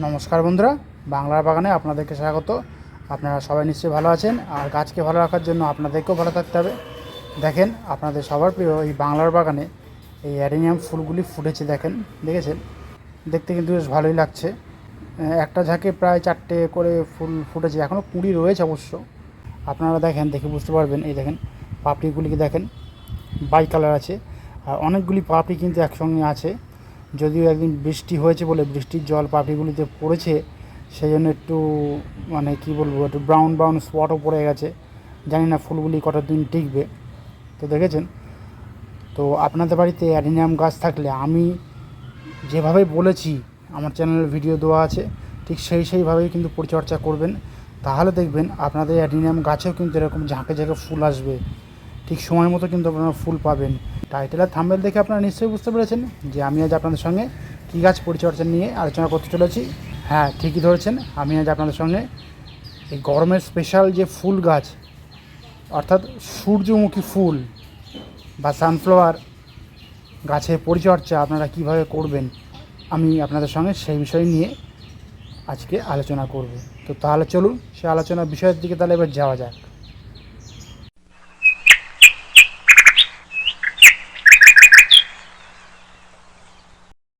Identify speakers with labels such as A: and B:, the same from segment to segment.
A: নমস্কার বন্ধুরা, বাংলার বাগানে আপনাদেরকে স্বাগত। আপনারা সবাই নিশ্চয়ই ভালো আছেন, আর গাছকে ভালো রাখার জন্য আপনাদেরকেও ভালো থাকতে হবে। দেখেন, আপনাদের সবার প্রিয় এই বাংলার বাগানে এই অ্যারেনিয়াম ফুলগুলি ফুটেছে, দেখেন, দেখেছেন? দেখতে কিন্তু বেশ ভালোই লাগছে। একটা ঝাঁকে প্রায় চারটে করে ফুল ফুটেছে এখনও কুড়ি রয়েছে অবশ্য। আপনারা দেখেন, দেখে বুঝতে পারবেন, এই দেখেন, পাপড়িগুলিকে দেখেন, বাই কালার আছে। আর অনেকগুলি পাপড়ি কিন্তু একসঙ্গে আছে। যদিও একদিন বৃষ্টি হয়েছে বলে বৃষ্টির জল পাপড়িগুলিতে পড়েছে সেই জন্য একটু মানে কি বলব, একটু ব্রাউন ব্রাউন স্পটও পড়ে গেছে। জানি না ফুলগুলি কটা দিন টিকবে। তো দেখেছেন? তো আপনাদের বাড়িতে অ্যাডিনিয়াম গাছ থাকলে আমি যেভাবে বলেছি, আমার চ্যানেলের ভিডিও দেওয়া আছে, ঠিক সেই সেইভাবেই কিন্তু পরিচর্যা করবেন। তাহলে দেখবেন আপনাদের অ্যাডিনিয়াম গাছেও কিন্তু এরকম ঝাঁকে ঝাঁকে ফুল আসবে। ঠিক সময় মতো কিন্তু আপনারা ফুল পাবেন। টাইটেল আর থাম্বেল দেখে আপনারা নিশ্চয়ই বুঝতে পেরেছেন যে আমি আজ আপনাদের সঙ্গে কী গাছ পরিচর্যা নিয়ে আলোচনা করতে চলেছি। হ্যাঁ ঠিকই ধরেছেন, আমি আজ আপনাদের সঙ্গে এই গরমের স্পেশাল যে ফুল গাছ, অর্থাৎ সূর্যমুখী ফুল বা সানফ্লাওয়ার গাছের পরিচর্যা আপনারা কীভাবে করবেন, আমি আপনাদের সঙ্গে সেই বিষয় নিয়ে আজকে আলোচনা করব। তো তাহলে চলুন সে আলোচনার বিষয়ের দিকে তাহলে এবার যাওয়া যাক।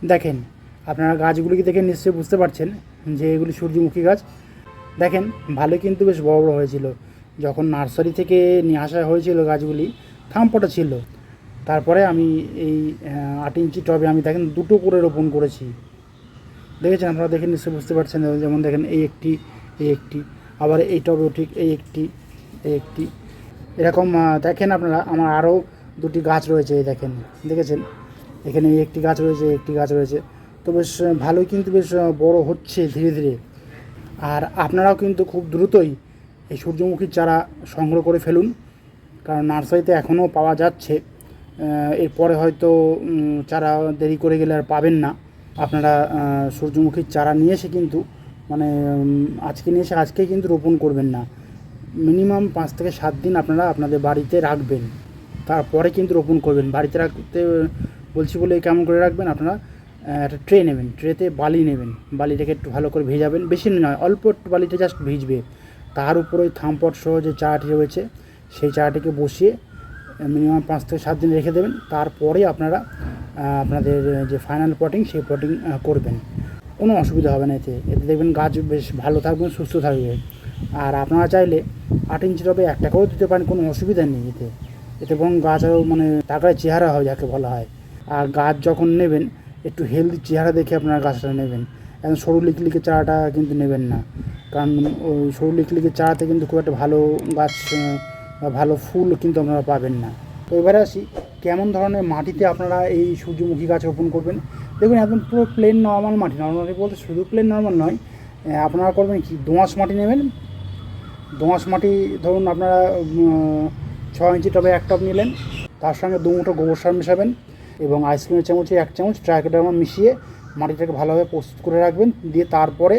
A: দেখেন, আপনারা গাছগুলিকে দেখে নিশ্চয়ই বুঝতে পারছেন যে এগুলি সূর্যমুখী গাছ। দেখেন ভালো কিন্তু বেশ বড় বড় হয়েছিল। যখন নার্সারি থেকে নিয়ে আসা হয়েছিল গাছগুলি, থামপটা ছিল। তারপরে আমি এই আট ইঞ্চি টবে আমি দেখেন দুটো করে রোপণ করেছি। দেখেছেন আপনারা দেখে নিশ্চয়ই বুঝতে পারছেন, যেমন দেখেন এই একটি এই একটি। আবার এই টবেও ঠিক এই একটি এই একটি। এরকম দেখেন আপনারা, আমার আরও দুটি গাছ রয়েছে, এই দেখেন। দেখেছেন? এখানে একটি গাছ রয়েছে, একটি গাছ রয়েছে। তো বেশ, ভালোই কিন্তু বেশ বড় হচ্ছে ধীরে ধীরে। আর আপনারাও কিন্তু খুব দ্রুতই এই সূর্যমুখীর চারা সংগ্রহ করে ফেলুন, কারণ নার্সারিতে এখনও পাওয়া যাচ্ছে। এরপরে হয়তো চারা দেরি করে গেলে আর পাবেন না। আপনারা সূর্যমুখীর চারা নিয়ে এসে কিন্তু মানে আজকে নিয়ে এসে আজকেই কিন্তু রোপণ করবেন না। মিনিমাম পাঁচ থেকে সাত দিন আপনারা আপনাদের বাড়িতে রাখবেন। তারপরে কিন্তু রোপণ করবেন। বাড়িতে রাখতে বলছি বলে কেমন করে রাখবেন? আপনারা একটা ট্রে নেবেন। ট্রেতে বালি নেবেন। বালিটাকে একটু ভালো করে ভেজাবেন। বেশি নয়, অল্প একটু বালিটা জাস্ট ভিজবে। তার উপরে ওই থামপট সহ যে চাটি রয়েছে, সেই চাটিকে বসিয়ে মিনিমাম পাঁচ থেকে সাত দিন রেখে দেবেন। তারপরে আপনারা আপনাদের যে ফাইনাল পটিং সেই পটিং করবেন। কোনো অসুবিধা হবে না এতে। এতে দেখবেন গাছ বেশ ভালো থাকবে, সুস্থ থাকবে। আর আপনারা চাইলে আট ইঞ্চি টবে এক টাকাও দিতে পারেন, কোনো অসুবিধা নেই এতে। এতে বরং গাছ আরও মানে টাকায় চেহারা হয় যাকে বলা হয়। আর গাছ যখন নেবেন, একটু হেলদি চেহারা দেখে আপনারা গাছটা নেবেন। এখন সরু লিকলিকে চারাটা কিন্তু নেবেন না। কারণ ওই সরু লিকলিকে চারাতে কিন্তু খুব একটা ভালো গাছ বা ভালো ফুল কিন্তু আপনারা পাবেন না। তো এবারে আসি, কেমন ধরনের মাটিতে আপনারা এই সূর্যমুখী গাছ রোপণ করবেন? দেখুন, একদম পুরো প্লেন নর্মাল মাটি নর্মাল মাটি বলতে শুধু প্লেন নর্মাল নয় আপনারা করবেন কি, দোঁয়াশ মাটি নেবেন। দোঁয়াশ মাটি ধরুন আপনারা ছ ইঞ্চি টবে এক টব নিলেন, তার সঙ্গে দু মুঠো গোবর সার মেশাবেন। এবং আইসক্রিমের চামচে, এক চামচ ট্রাইকোডার্মা মিশিয়ে মাটিটাকে ভালোভাবে প্রস্তুত করে রাখবেন। দিয়ে তারপরে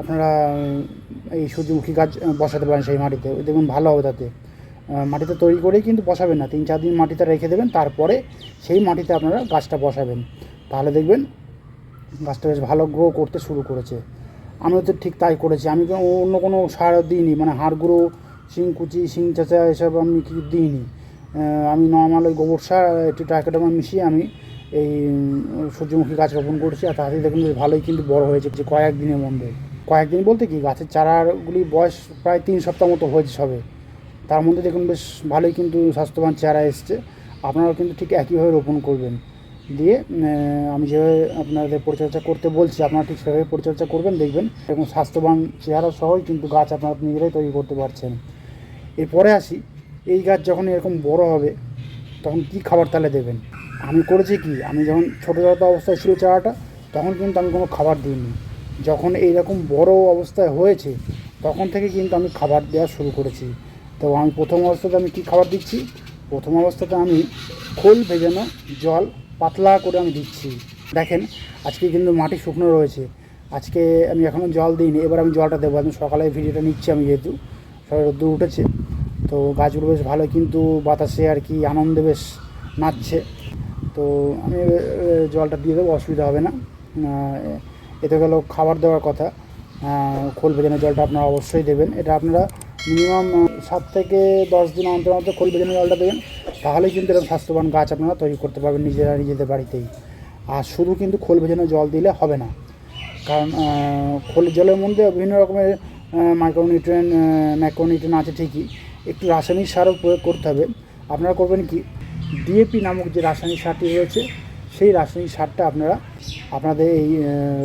A: আপনারা এই সূর্যমুখী গাছ বসাতে পারেন সেই মাটিতে। দেখবেন ভালো হবে তাতে। মাটিতে তৈরি করেই কিন্তু বসাবেন না। তিন চার দিন মাটিতে রেখে দেবেন, তারপরে সেই মাটিতে আপনারা গাছটা বসাবেন। তাহলে দেখবেন গাছটা বেশ ভালো গ্রো করতে শুরু করেছে। আমিও তো ঠিক তাই করেছি। আমি অন্য কোনো সার দিইনি। মানে হাড় গুঁড়ো শিংকুচি শিং চাচা, এসব আমি কি দিইনি। আমি নর্মাল ওই গোবর সার একটু টাকাটামা মিশিয়ে আমি এই সূর্যমুখী গাছ রোপণ করেছি। আর তাড়াতাড়ি দেখুন ভালোই কিন্তু বড় হয়েছে যে কয়েক দিনের মধ্যে। কয়েকদিন বলতে কি, গাছের চারাগুলি বয়স প্রায় তিন সপ্তাহ মতো হয়েছে সবে। তার মধ্যে দেখুন বেশ ভালোই কিন্তু স্বাস্থ্যবান চারা এসছে। আপনারাও কিন্তু ঠিক একইভাবে রোপণ করবেন। দিয়ে আমি যেভাবে আপনাদের পরিচর্যা করতে বলছি, আপনারা ঠিক সেভাবে পরিচর্যা করবেন, দেখবেন এবং স্বাস্থ্যবান চেহারা সহই কিন্তু গাছ আপনারা নিজেরাই তৈরি করতে পারছেন। এরপরে আসি এই গাছ যখন এরকম বড় হবে, তখন কি খাবার তাহলে দেবেন? আমি করেছি কি? আমি যখন ছোটো অবস্থায় ছিল চারাটা, তখন কিন্তু আমি কোনো খাবার দিইনি। যখন এইরকম বড় অবস্থায় হয়েছে, তখন থেকে কিন্তু আমি খাবার দেওয়া শুরু করেছি। তো আমি প্রথম অবস্থাতে আমি কী খাবার দিচ্ছি? প্রথম অবস্থাতে আমি খোল ভেজানো জল পাতলা করে আমি দিচ্ছি। দেখেন, আজকে কিন্তু মাটি শুকনো রয়েছে। আজকে আমি এখনও জল দিইনি, এবার আমি জলটা দেবো। আমি সকালে ভিডিওটা নিচ্ছি আমি যেহেতু সবাই রোদ্দুর উঠেছে। তো গাছগুলো বেশ ভালো, কিন্তু বাতাসে আর কি আনন্দে বেশ নাচছে। তো আমি জলটা দিয়ে দেবো, অসুবিধা হবে না। এতে গেল খাবার দেওয়ার কথা। খোল ভেজানো জলটা আপনারা অবশ্যই দেবেন। এটা আপনারা মিনিমাম সাত থেকে দশ দিন অন্তর অন্তর খোল ভেজানো জলটা দেবেন। তাহলেই কিন্তু এরকম স্বাস্থ্যবান গাছ আপনারা তৈরি করতে পারবেন নিজেরা নিজেদের বাড়িতেই। আর শুধু কিন্তু খোল ভেজানো জল দিলে হবে না। কারণ খোল জলের মধ্যে বিভিন্ন রকমের মাইক্রোনিউট্রেন ম্যাক্রোনিউট্রিয়েন আছে ঠিকই। একটু রাসায়নিক সারও প্রয়োগ করতে হবে। আপনারা করবেন কি? ডিএপি নামক যে রাসায়নিক সারটি রয়েছে, সেই রাসায়নিক সারটা আপনারা আপনাদের এই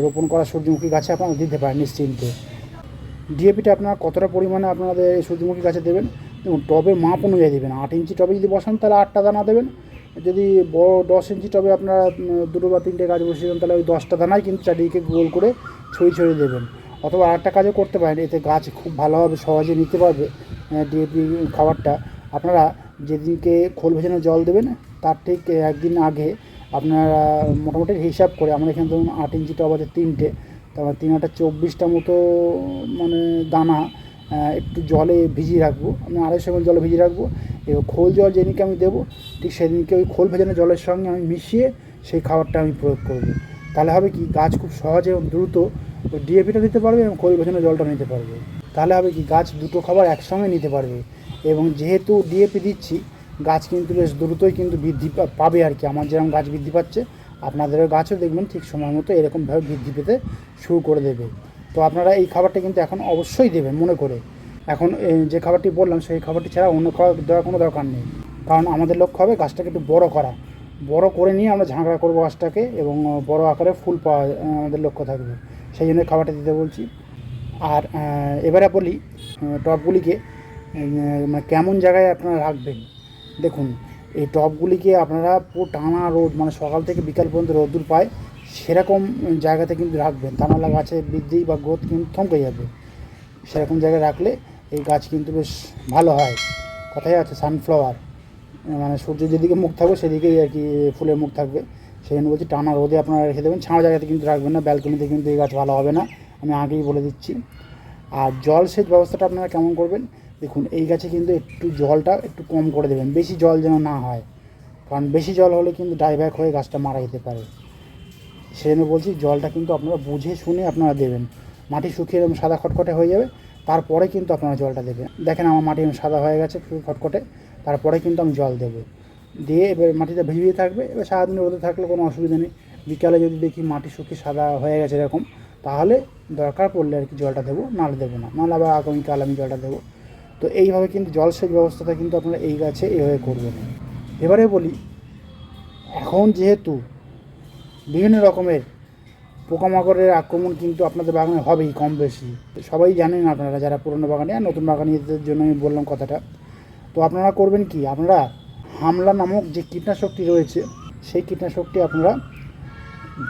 A: রোপণ করা সূর্যমুখী গাছে আপনারা দিতে পারেন নিশ্চিন্তে। ডিএপিটা আপনারা কতটা পরিমাণে আপনাদের সূর্যমুখী গাছে দেবেন? দেখুন টবের মাপ অনুযায়ী দেবেন। আট ইঞ্চি টবে যদি বসান, তাহলে আটটা দানা দেবেন। যদি বড় দশ ইঞ্চি টবে আপনারা দুটো বা তিনটে গাছ বসিয়ে দেন, তাহলে ওই দশটা দানাই কিন্তু চারিদিকে গোল করে ছড়িয়ে ছড়িয়ে দেবেন। অথবা আরেকটা কাজও করতে পারেন, এতে গাছ খুব ভালোভাবে সহজে নিতে পারবে। ডিএপি খাবারটা, আপনারা যেদিনকে খোল ভেজানো জল দেবেন, তার ঠিক একদিন আগে আপনারা মোটামুটি হিসাব করে, আমরা এখানে ধরুন আট ইঞ্চি টব আছে তিনটে তারপর তিন আটটা চব্বিশটা মতো মানে দানা একটু জলে ভিজিয়ে রাখব, আমি আড়াইশো গ্রাম জলে ভিজিয়ে রাখব এবং খোল জল যেদিনকে আমি দেবো, ঠিক সেদিনকে ওই খোল ভেজানো জলের সঙ্গে আমি মিশিয়ে সেই খাবারটা আমি প্রয়োগ করব। তাহলে হবে কি, গাছ খুব সহজে এবং দ্রুত ডিএপিটা দিতে পারবে এবং খোল ভেজানো জলটা নিতে পারবে। তাহলে হবে কি গাছ দুটো খাবার একসঙ্গে নিতে পারবে? এবং যেহেতু ডিএপি দিচ্ছি, গাছ কিন্তু বেশ দ্রুতই কিন্তু বৃদ্ধি পাবে আর কি। আমার যেরকম গাছ বৃদ্ধি পাচ্ছে, আপনাদেরও গাছও দেখবেন ঠিক সময় মতো এরকমভাবে বৃদ্ধি পেতে শুরু করে দেবে। তো আপনারা এই খাবারটা কিন্তু এখন অবশ্যই দেবেন, মনে করে। এখন যে খাবারটি বললাম, সেই খাবারটি ছাড়া অন্য খাবার দেওয়ার কোনো দরকার নেই। কারণ আমাদের লক্ষ্য হবে গাছটাকে একটু বড় করা। বড় করে নিয়ে আমরা ঝাঁকড়া করব গাছটাকে এবং বড় আকারে ফুল পাওয়া আমাদের লক্ষ্য থাকবে। সেই জন্য খাবারটা দিতে বলছি। আর এবারে বলি আহ, টবগুলিকে মানে কেমন জায়গায় আপনারা রাখবেন? দেখুন এই টবগুলিকে আপনারা পুরো টানা রোদ মানে সকাল থেকে বিকাল পর্যন্ত রোদ্দুর পায় সেরকম জায়গাতে কিন্তু রাখবেন। তা নাহলে গাছের বৃদ্ধি বা গ্রোথ কিন্তু থমকে যাবে। সেরকম জায়গায় রাখলে এই গাছ কিন্তু বেশ ভালো হয়। কথাই আছে সানফ্লাওয়ার মানে সূর্য যেদিকে মুখ থাকবে সেদিকেই আর কি ফুলের মুখ থাকবে। সেই জন্য বলছি টানা রোদে আপনারা রেখে দেবেন। ছাওয়া জায়গাতে কিন্তু রাখবেন না ব্যালকনিতে কিন্তু এই গাছ ভালো হবে না। আমি আগেই বলে দিচ্ছি। আর জল সেচ ব্যবস্থাটা আপনারা কেমন করবেন? দেখুন, এই গাছে কিন্তু একটু জলটা একটু কম করে দেবেন, বেশি জল যেন না হয়। কারণ বেশি জল হলে কিন্তু ডাইব্যাক হয়ে গাছটা মারা যেতে পারে। সেই জন্য বলছি, জলটা কিন্তু আপনারা বুঝে শুনে আপনারা দেবেন। মাটি শুকিয়ে এরকম সাদা খটখটে হয়ে যাবে, তারপরে কিন্তু আপনারা জলটা দেবেন। দেখেন আমার মাটি সাদা হয়ে গেছে খটখটে। তারপরে কিন্তু আমি জল দেবো। দিয়ে এবার মাটিটা ভিজিয়ে থাকবে, এবার সারাদিন রোদে থাকলে কোনো অসুবিধা নেই। বিকালে যদি দেখি মাটি শুকিয়ে সাদা হয়ে গেছে এরকম তাহলে দরকার পড়লে আর কি জলটা দেবো, নাহলে দেবো না। নাহলে আবার আগামীকাল আমি জলটা দেবো। তো এইভাবে কিন্তু জলসেচ ব্যবস্থাটা কিন্তু আপনারা এই গাছে এইভাবে করবেন। এবারে বলি, এখন যেহেতু বিভিন্ন রকমের পোকামাকড়ের আক্রমণ কিন্তু আপনাদের বাগানে হবেই কম বেশি। সবাই জানেন আপনারা যারা পুরনো বাগানে আর নতুন বাগানিদের জন্য আমি বললাম কথাটা। তো আপনারা করবেন কি, আপনারা হামলা নামক যে কীটনাশকটি রয়েছে, সেই কীটনাশকটি আপনারা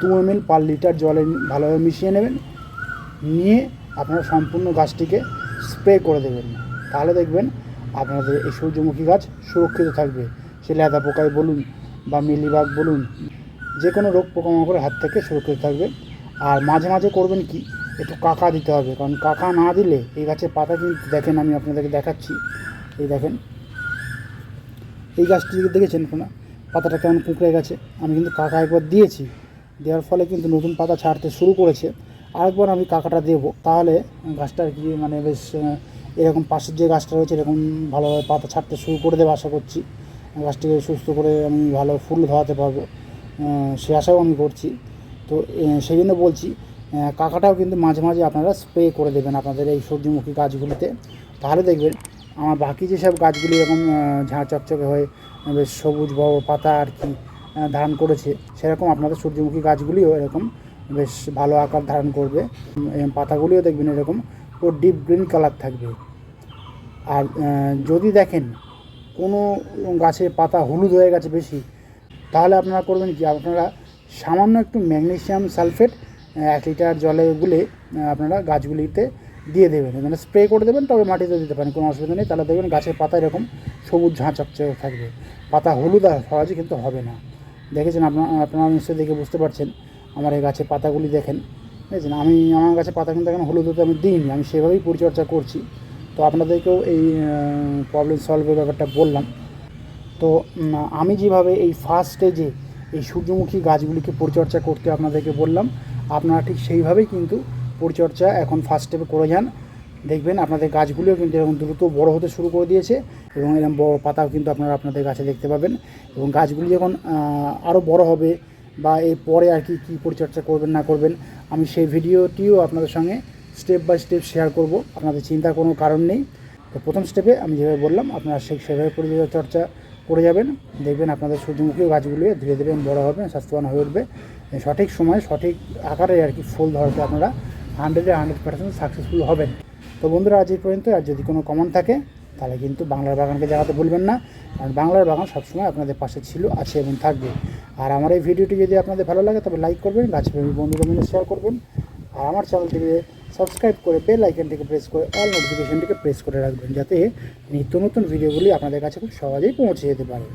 A: দু এম এল পার লিটার জলে ভালোভাবে মিশিয়ে নেবেন। নিয়ে আপনারা সম্পূর্ণ গাছটিকে স্প্রে করে দেবেন। তাহলে দেখবেন আপনাদের এই সূর্যমুখী গাছ সুরক্ষিত থাকবে। সে লেদা পোকায় বলুন বা মিলিবাগ বলুন যে কোনো রোগ পোকামাকড়ের হাত থেকে সুরক্ষিত থাকবে। আর মাঝে মাঝে করবেন কি? একটু কাকা দিতে হবে। কারণ কাকা না দিলে এই গাছের পাতা কিন্তু, দেখেন আমি আপনাদেরকে দেখাচ্ছি। এই দেখেন। এই গাছটি দেখেছেন আপনারা? পাতাটা কেমন কুঁকড়ে গেছে? আমি কিন্তু কাকা একবার দিয়েছি। দেওয়ার ফলে কিন্তু নতুন পাতা ছাড়তে শুরু করেছে। আরেকবার আমি কাকাটা দেবো। তাহলে গাছটা আর কি মানে বেশ এরকম পাশের যে গাছটা রয়েছে, এরকম ভালোভাবে পাতা ছাড়তে শুরু করে দেবো আশা করছি। গাছটিকে সুস্থ করে আমি ভালো ফুল ধরাতে পারব। সে আশাও আমি করছি। তো সেই জন্য বলছি কাকাটাও কিন্তু মাঝে মাঝে আপনারা স্প্রে করে দেবেন আপনাদের এই সূর্যমুখী গাছগুলিতে। তাহলে দেখবেন, আমার বাকি যেসব গাছগুলি এরকম ঝাঁ চকচকে হয়ে, বেশ সবুজ বড় পাতা আর কি ধারণ করেছে। সেরকম আপনাদের সূর্যমুখী গাছগুলিও এরকম বেশ ভালো আকার ধারণ করবে। পাতাগুলিও দেখবেন এরকম পুরো ডিপ গ্রিন কালার থাকবে। আর যদি দেখেন কোনো গাছের পাতা হলুদ হয়ে গেছে বেশি, তাহলে আপনারা করবেন কি? আপনারা সামান্য একটু ম্যাগনেশিয়াম সালফেট এক লিটার জলে গুলে আপনারা গাছগুলিতে দিয়ে দেবেন। মানে স্প্রে করে দেবেন, তবে মাটিতে দিতে পারেন, কোনো অসুবিধা নেই। তাহলে দেখবেন গাছের পাতা এরকম সবুজ ঝাঁ থাকবে। পাতা হলুদ আর সহজে কিন্তু হবে না। দেখেছেন আপনার আপনারা নিশ্চয়ই দেখে বুঝতে পারছেন আমার এই গাছের পাতাগুলি দেখেন। বুঝেছেন আমি, আমার গাছের পাতা কিন্তু এখন হলুদ হতে আমি দিইনি, আমি সেভাবেই পরিচর্যা করছি। তো আপনাদেরকেও এই প্রবলেম সলভের ব্যাপারটা বললাম। তো আমি যেভাবে এই ফার্স্ট স্টেজে এই সূর্যমুখী গাছগুলিকে পরিচর্যা করতে আপনাদেরকে বললাম, আপনারা ঠিক সেইভাবেই কিন্তু পরিচর্যা এখন ফার্স্ট স্টেপে করে যান। দেখবেন আপনাদের গাছগুলিও কিন্তু এরকম দ্রুত বড় হতে শুরু করে দিয়েছে এবং এরকম বড় পাতাও কিন্তু আপনারা আপনাদের গাছে দেখতে পাবেন এবং গাছগুলি যখন আরও বড় হবে বা এর পরে আর কি, কী পরিচর্যা করবেন না করবেন, আমি সেই ভিডিওটিও আপনাদের সঙ্গে স্টেপ বাই স্টেপ শেয়ার করব। আপনাদের চিন্তার কোনো কারণ নেই। তো প্রথম স্টেপে আমি যেভাবে বললাম, আপনারা সেই সেভাবে পরিচর্যা করে যাবেন। দেখবেন আপনাদের সূর্যমুখী গাছগুলি ধীরে ধীরে বড় হবে, স্বাস্থ্যবান হয়ে উঠবে। সঠিক সময়ে সঠিক আকারে আর কি ফুল ধরতে আপনারা হান্ড্রেডে হান্ড্রেড পার্সেন্ট সাকসেসফুল হবেন। তো বন্ধুরা, আজ এই পর্যন্ত আর যদি কোনো কমন থাকে, তাহলে কিন্তু বাংলার বাগানকে জানাতে ভুলবেন না। কারণ বাংলার বাগান সবসময় আপনাদের পাশে ছিল, আছে এবং থাকবে। আর আমার এই ভিডিওটি যদি আপনাদের ভালো লাগে, তবে লাইক করবেন, গাছপ্রেমী বন্ধুরা মিলে শেয়ার করবেন। আর আমার চ্যানেলটিকে সাবস্ক্রাইব করে বেল আইকনটিকে প্রেস করে অল নোটিফিকেশনটিকে প্রেস করে রাখবেন, যাতে নিত্য নতুন ভিডিওগুলি আপনাদের কাছে খুব সহজেই পৌঁছে যেতে পারে।